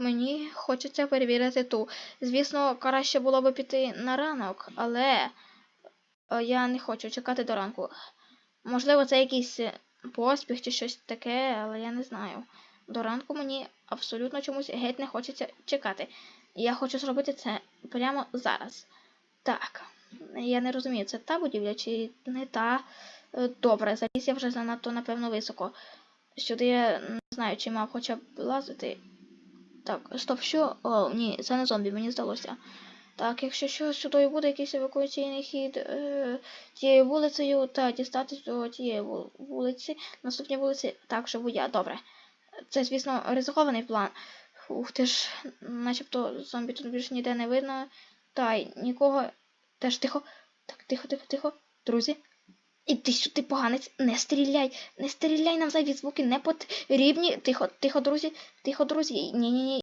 мені хочеться перевірити ту. Звісно, краще було би піти на ранок, але е, я не хочу чекати до ранку. Можливо, це якийсь е, поспіх чи щось таке, але я не знаю. До ранку мені абсолютно чомусь геть не хочеться чекати. Я хочу зробити це прямо зараз. Так, я не розумію, це та будівля чи не та. Е, Добре, заліз я вже занадто, напевно, високо. Сюди я не знаю, чи мав хоча б лазити. Так, стоп, що? О, ні, це не зомбі, мені здалося. Так, якщо що, сюди буде якийсь евакуаційний хід е, тією вулицею, та дістатись до тієї вулиці, наступній вулиці, так, живу я, добре. Це, звісно, ризикований план. Ух ти ж, начебто зомбі тут більше ніде не видно. Та й нікого. Теж тихо. Так, тихо, тихо, тихо. Друзі. Іди сюди, поганець, не стріляй, не стріляй нам зайві звуки не потрібні. Тихо, тихо, друзі, тихо, друзі. Ні, ні, ні.